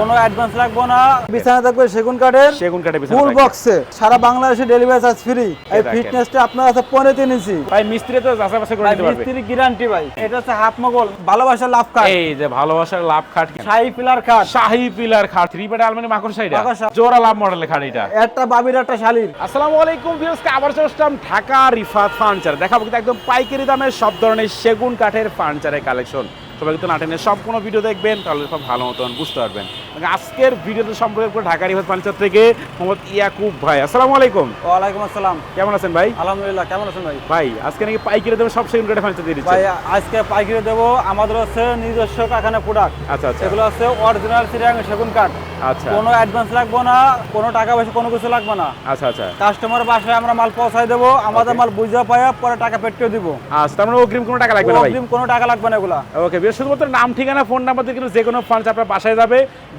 কোনো অ্যাডভান্স লাগবে না। বিছানা থাকবে সেগুন কাঠের। সেগুন কাঠে বিছানা ফুল বক্সে সারা বাংলাদেশে ডেলিভারি চার্জ ফ্রি এই ফিটনেসটা আপনার আছে ইঞ্চি। ভাই মিস্ত্রি তো যাচাই বাছাই করে পারবে। মিস্ত্রি গ্যারান্টি ভাই। এটা হচ্ছে হাফ মগল ভালোবাসার লাভ কাঠ। এই যে ভালোবাসার লাভ। শাহী পিলার কাঠ। শাহী পিলার খাট থ্রি বেড আলমারি সাইডা জোড়া লাভ মডেলের খাট এটা একটা বাবির একটা শালির। আসসালামু আলাইকুম আবার চলে ঢাকা রিফাত ফার্নিচার দেখাবো কিন্তু একদম পাইকারি দামে সব ধরনের সেগুন কাঠের ফার্নিচারের কালেকশন সবাই কিন্তু নাটেনের সব কোনো ভিডিও দেখবেন তাহলে সব ভালো মতন বুঝতে পারবেন। আজকের ভিডিওতে সম্পর্কে করব ঢাকা রিফাত ফার্নিচার থেকে মোহাম্মদ ইয়াকুব ভাই। আসসালামু আলাইকুম। ওয়ালাইকুম আসসালাম। কেমন আছেন ভাই? আলহামদুলিল্লাহ কেমন আছেন ভাই? ভাই আজকে নাকি পাইকারি দামে সব সেগুন কাঠের ফার্নিচার দিয়ে দিচ্ছে ভাই আজকে পাইকারি দেবো আমাদের হচ্ছে নিজস্ব কারখানা প্রোডাক্ট আচ্ছা আচ্ছা। এগুলো হচ্ছে অরিজিনাল সিরিয়াং সেগুন কাঠ। আচ্ছা। কোনো অ্যাডভান্স লাগবে না কোনো টাকা পয়সা কোনো কিছু লাগবে না। আচ্ছা আচ্ছা। কাস্টমার বাসায় আমরা মাল পৌঁছাই দেবো আমাদের মাল বুঝে পাইয়া পরে টাকা পেটকে দিব। আচ্ছা তার মানে অগ্রিম কোনো টাকা লাগবে না ভাই? অগ্রিম কোনো টাকা লাগবে না এগুলা। ওকে বেশ শুধুমাত্র নাম ঠিকানা ফোন নাম্বার দিয়ে কিন্তু যে কোনো ফান্ড আপনার বাসায় যাবে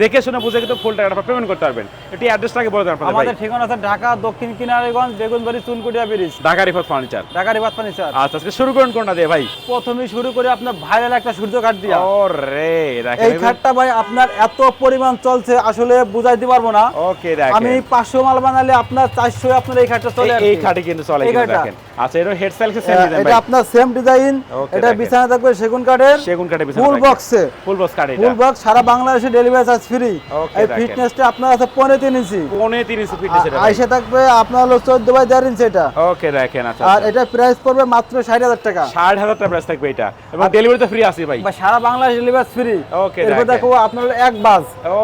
দেখে শুনে বুঝে কিন্তু ফুল টাকাটা পেমেন্ট করতে পারবেন। এটি অ্যাড্রেসটাকে বলে দেন আমাদের ঠিকানা আছে ঢাকা দক্ষিণ কিনারিগঞ্জ বেগুনবাড়ি চুনকুটিয়া ব্রিজ। ঢাকা রিফাত ফার্নিচার। ঢাকা পানি স্যার আচ্ছা আজকে শুরু করুন কোনটা দিয়ে ভাই? প্রথমে শুরু করে আপনার ভাইরাল একটা সূর্য কাঠ দিয়া। ও রে দেখেন এই খাটটা ভাই আপনার এত পরিমাণ চলছে আসলে বুঝাইতে পারব না। ওকে দেখেন। আমি পাঁচশো মাল বানালে আপনার চারশো আপনার এই খাটটা চলে এই-। খাটে কিন্তু চলে এই দেখেন। আচ্ছা এটা হেড সেল সেম ডিজাইন এটা আপনার সেম ডিজাইন এটা বিছানা থাকবে সেগুন কাঠের। সেগুন কাঠে বিছানা ফুল বক্সে ফুল বক্স কাঠ ফুল বক্স সারা বাংলাদেশে ডেলিভারি চার্জ ফ্রি এই ফিটনেসটা আপনার আছে পনেরো তিন ইঞ্চি। পৌনে 30 ফিটনেস এটা আইসে থাকবে আপনার হলো চোদ্দ বাই দেড় ইঞ্চি এটা। ওকে দেখেন আচ্ছা আর এটা প্রাইস পড়বে মাত্র ষাট হাজার টাকা। ষাট হাজার টাকা প্রাইস থাকবে এটা। এবং ডেলিভারি তো ফ্রি আছে ভাই। সারা বাংলাদেশ ডেলিভারি ফ্রি Okay, এরপর দেখো আপনার হলো এক বাস। ও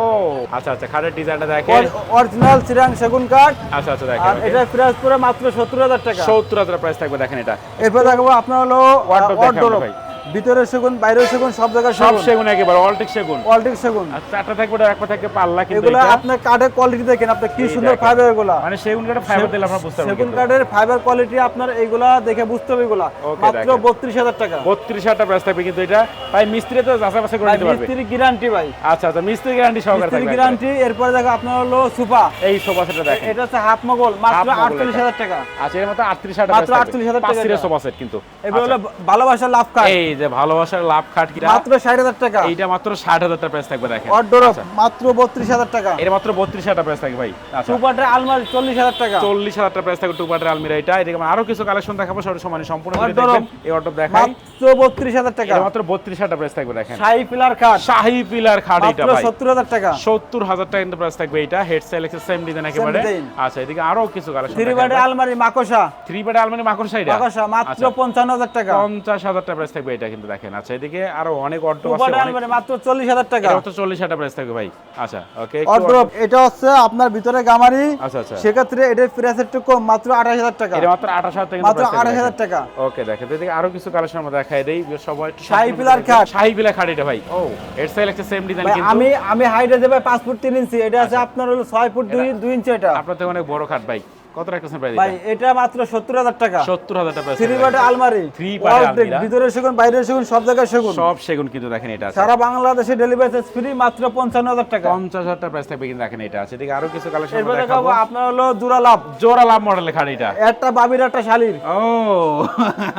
আচ্ছা আচ্ছা খাটের ডিজাইনটা দেখেন। অরিজিনাল চিরাং সেগুন কাঠ। আচ্ছা আচ্ছা আর দেখেন এটা প্রাইস পড়ে মাত্র সত্তর হাজার টাকা। সত্তর হাজার প্রাইস থাকবে দেখেন এটা। এরপর দেখব আপনার হলো ওয়ার্ডরোব ভাই। ভিতরে সেগুন বাইরে সেগুন সব জায়গায় সব সেগুন। একেবারে অলটিক সেগুন। ওয়ালটিক সেগুন। আর চারটা থাকবে ওটা একবার থাকবে পাল্লা কিন্তু এগুলো। আপনার কাঠের কোয়ালিটি দেখেন আপনি কি সুন্দর ফাইবার এগুলা। মানে সেগুন কাঠের ফাইবার দিলে আমরা বুঝতে পারব সেগুন কাঠের ফাইবার কোয়ালিটি আপনার এইগুলা দেখে বুঝতে হবে এগুলা। মাত্র দেখেন। বত্রিশ হাজার টাকা। প্রাইস থাকবে কিন্তু এটা। ভাই মিস্ত্রি তো যাচাই বাছাই করে দিতে পারবে। মিস্ত্রি গ্যারান্টি ভাই। আচ্ছা আচ্ছা মিস্ত্রি গ্যারান্টি সহকারে মিস্ত্রি থাকবে গ্যারান্টি এরপরে দেখো আপনার হলো সুপা এই সোফা সেটটা দেখেন। এটা হচ্ছে হাফ মগল মাত্র Half mogul আটচল্লিশ এটা। হাজার টাকা। আচ্ছা এর মতো আটত্রিশ হাজার মাত্র 38,000 টাকা পাঁচ সিটের সোফা সেট কিন্তু। এগুলো আচ্ছা। হলো ভালোবাসার লাভ কাঠ এই যে ভালোবাসার লাভ খাট কিনা মাত্র ষাট হাজার টাকা। এইটা মাত্র ষাট হাজার টাকা প্রাইস থাকবে দেখেন। অর্ডার আচ্ছা। মাত্র বত্রিশ হাজার টাকা। এর মাত্র বত্রিশ হাজার প্রাইস থাকবে ভাই। আচ্ছা। সুপারটা আলমারি চল্লিশ হাজার টাকা। চল্লিশ হাজার টাকা প্রাইস থাকবে টু পার্টের আলমিরা এটা। এদিকে আমরা আরও কিছু কালেকশন দেখাবো সব সময় সম্পূর্ণ। দেখবেন। এই অর্ডার দেখাই। মাত্র বত্রিশ হাজার টাকা। এটা মাত্র বত্রিশ হাজার প্রাইস থাকবে দেখেন। শাহী পিলার কাঠ শাহি পিলার খাট এটা ভাই। সত্তর হাজার টাকা। সত্তর হাজার টাকা কিন্তু প্রাইস থাকবে এটা। হেড সেল সেম ডিজাইন একেবারে। আচ্ছা এদিকে আরও কিছু কালেকশন থ্রি বার্ডের আলমারি মাকসা থ্রি বেড আলমারি মাখন সাইড মাকসা মাত্র পঞ্চান্ন হাজার টাকা। পঞ্চাশ হাজার টাকা প্রাইস থাকবে এটা। কিন্তু দেখেন। আচ্ছা এদিকে আরও অনেক অর্ডার আছে অনেক মাত্র চল্লিশ হাজার টাকা। এটা মাত্র চল্লিশ হাজার প্রাইস থাকবে ভাই। আচ্ছা ওকে অর্ডার এটা হচ্ছে আপনার ভিতরে গামারি। আচ্ছা আচ্ছা। সেক্ষেত্রে এটার প্রাইস একটু কম মাত্র আঠাশ হাজার টাকা। এটা মাত্র আঠাশ হাজার টাকা মাত্র আঠাশ হাজার টাকা। ওকে দেখেন এদিকে আরও কিছু কালেকশন আমরা দেখাই দেই। সবাই শাহী পিলার। খাট। শাহী পিলার খাট এটা ভাই। ও এর সাইল একটা সেম ডিজাইন কিন্তু। আমি আমি হাইটে দেবে পাঁচ ফুট তিন ইঞ্চি এটা আছে আপনার হলো ছয় ফুট দুই দুই ইঞ্চি এটা। আপনার তো অনেক বড় খাট ভাই। কত রাখতেছেন প্রাইস ভাই এটা মাত্র সত্তর হাজার টাকা। সত্তর হাজার টাকা থ্রি প্রাইস আলমারি। Part এর ভিতরে সেগুন বাইরে সেগুন সব জায়গায় সেগুন। সব সেগুন কিন্তু দেখেন এটা আছে। সারা বাংলাদেশে ডেলিভারি চার্জ ফ্রি মাত্র পঞ্চান্ন হাজার টাকা। পঞ্চাশ হাজার টাকা প্রাইস থাকবে কিন্তু দেখেন এটা আছে। এদিকে আরও কিছু কালেকশন দেখাবো দেখাবো। আপনার হলো জোড়া লাভ। জোড়া লাভ খাট এটা। একটা বাবির একটা শালির। ও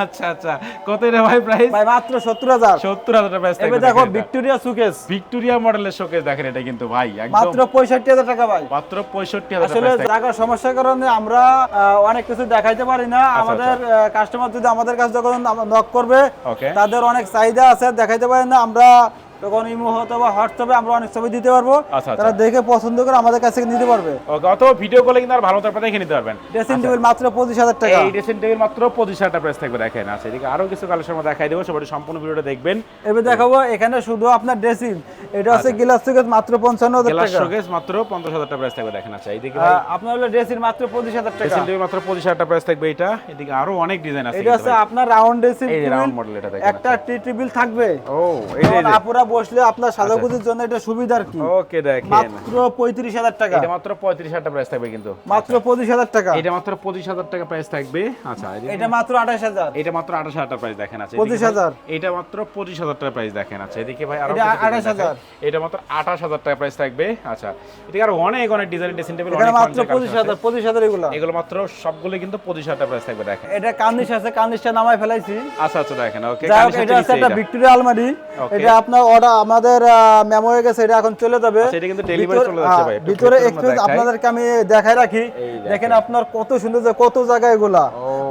আচ্ছা আচ্ছা। কত রে ভাই প্রাইস ভাই মাত্র সত্তর হাজার। সত্তর হাজার টাকা প্রাইস থাকবে দেখো ভিক্টোরিয়া সুকেস ভিক্টোরিয়া মডেলের শোকেস দেখেন এটা কিন্তু ভাই একদম। মাত্র পঁয়ষট্টি হাজার টাকা ভাই। মাত্র পঁয়ষট্টি হাজার আসলে টাকা জায়গার সমস্যার কারণে আমরা অনেক কিছু দেখাইতে পারি না। আমাদের কাস্টমার যদি আমাদের কাছে যখন নক করবে তাদের অনেক চাহিদা আছে দেখাইতে পারি না। আমরা তখন ইমো হতো বা হোয়াটসঅ্যাপে আমরা অনেক ছবি দিতে পারব। আচ্ছা, আচ্ছা। তারা দেখে পছন্দ করে আমাদের কাছ থেকে নিতে পারবে। ওকে অথবা ভিডিও কলে কিন্তু আর ভালো দেখে নিতে পারবেন। ড্রেসিং টেবিল মাত্র পঁচিশ হাজার টাকা। এই ড্রেসিং টেবিল মাত্র পঁচিশ হাজার প্রাইস থাকবে দেখেন আচ্ছা এদিকে আরও কিছু কালেকশন আমরা দেখাই দেবো সবাই সম্পূর্ণ ভিডিওটা দেখবেন। এবার দেখাবো এখানে শুধু আপনার ড্রেসিং এটা হচ্ছে গ্লাস সুকেস মাত্র পঞ্চান্ন হাজার গ্লাস শোকেস মাত্র পঞ্চাশ হাজার টাকা প্রাইস থাকবে দেখেন আচ্ছা এইদিকে আপনার হলো ড্রেসিং মাত্র পঁচিশ হাজার টাকা। ড্রেসিং টেবিল মাত্র পঁচিশ হাজার টাকা প্রাইস থাকবে এটা। এদিকে আরও অনেক ডিজাইন আছে এটা হচ্ছে আপনার রাউন্ড ড্রেসিং এই রাউন্ড মডেল এটা দেখেন একটা টি টেবিল থাকবে। ও এই যে, এই আপুরা বসলে আপনার সাজাগুজির জন্য এটা সুবিধার কি? ওকে দেখেন। মাত্র পঁয়ত্রিশ হাজার টাকা। এটা মাত্র পঁয়ত্রিশ হাজার টাকা প্রাইস থাকবে কিন্তু। মাত্র পঁচিশ হাজার টাকা। এটা মাত্র পঁচিশ হাজার টাকা প্রাইস থাকবে। আচ্ছা এটা মাত্র আঠাশ হাজার। এটা মাত্র আঠাশ হাজার টাকা প্রাইস দেখেন। আছে 25,000 এটা মাত্র পঁচিশ হাজার টাকা প্রাইস দেখেন। আছে এদিকে ভাই আরও এটা 28,000 এটা মাত্র আঠাশ হাজার টাকা প্রাইস থাকবে। আচ্ছা এদিকে আরও অনেক অনেক ডিজাইন ড্রেসিং টেবিল অনেক মাত্র furniture পঁচিশ collection হাজার পঁচিশ হাজার এগুলো। এগুলো মাত্র সবগুলো কিন্তু পঁচিশ হাজার টাকা প্রাইস থাকবে দেখেন। এটা কান্দিশ আছে কান্দিশটা নামায় ফেলাইছি। আচ্ছা আচ্ছা দেখেন ওকে। এটা একটা ভিক্টোরিয়া আলমারি। এটা আপনার অর্ডার আমাদের মেমো হয়ে গেছে এটা এখন চলে যাবে। আচ্ছা, এটা কিন্তু ভিতর- চলে যাচ্ছে ভাই। ভিতরে আপনাদেরকে আমি দেখাই রাখি। দেখেন। আপনার কত সুন্দর যে কত জায়গা এগুলা।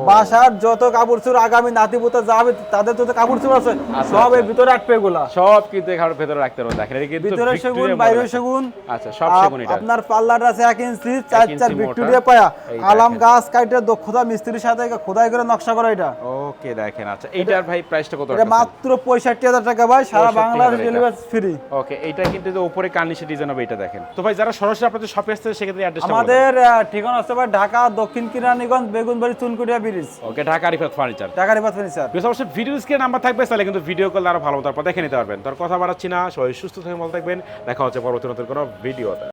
বাসার যত কাপড় চোর আগামী নাতিপুতা যাবে তাদের যত কাপড় চোর আছে সব এর ভিতরে রাখবে এগুলা। সব কিন্তু এখানে ভেতরে রাখতে পারবেন। দেখেন এটা কিন্তু ভিতরে সেগুন বাইরে সেগুন। আচ্ছা সব সেগুন এটা। আপনার পাল্লার আছে এক ইঞ্চি চার ইঞ্চি চার মোটা। ভিক্টোরিয়া পায়া। আলাম গাছ কাইটে দক্ষতা মিস্ত্রির সাথে খোদাই করে নকশা করা এটা। ওকে দেখেন আচ্ছা এইটার ভাই প্রাইসটা কত এটা মাত্র পঁয়ষট্টি হাজার টাকা ভাই সারা বাংলাদেশ ডেলিভারি ফ্রি ওকে এইটা কিন্তু যে উপরে কার্নিশে ডিজাইন হবে এটা দেখেন। তো ভাই যারা সরাসরি আপনাদের শপে আসছে সেক্ষেত্রে অ্যাড্রেসটা আমাদের ঠিকানা হচ্ছে ভাই ঢাকা দক্ষিণ Keraniganj Begunbari Chunkutia bridge. Okay Dhaka Rifat furniture Dhaka Rifat furniture বেশ অবশ্যই ভিডিও স্ক্রিনে নাম্বার থাকবে তাহলে কিন্তু ভিডিও কল আরও ভালো তারপর দেখে নিতে পারবেন। তোর কথা বাড়াচ্ছি না সবাই সুস্থ থেকে ভালো থাকবেন। দেখা হচ্ছে পরবর্তী নতুন কোনো ভিডিওতে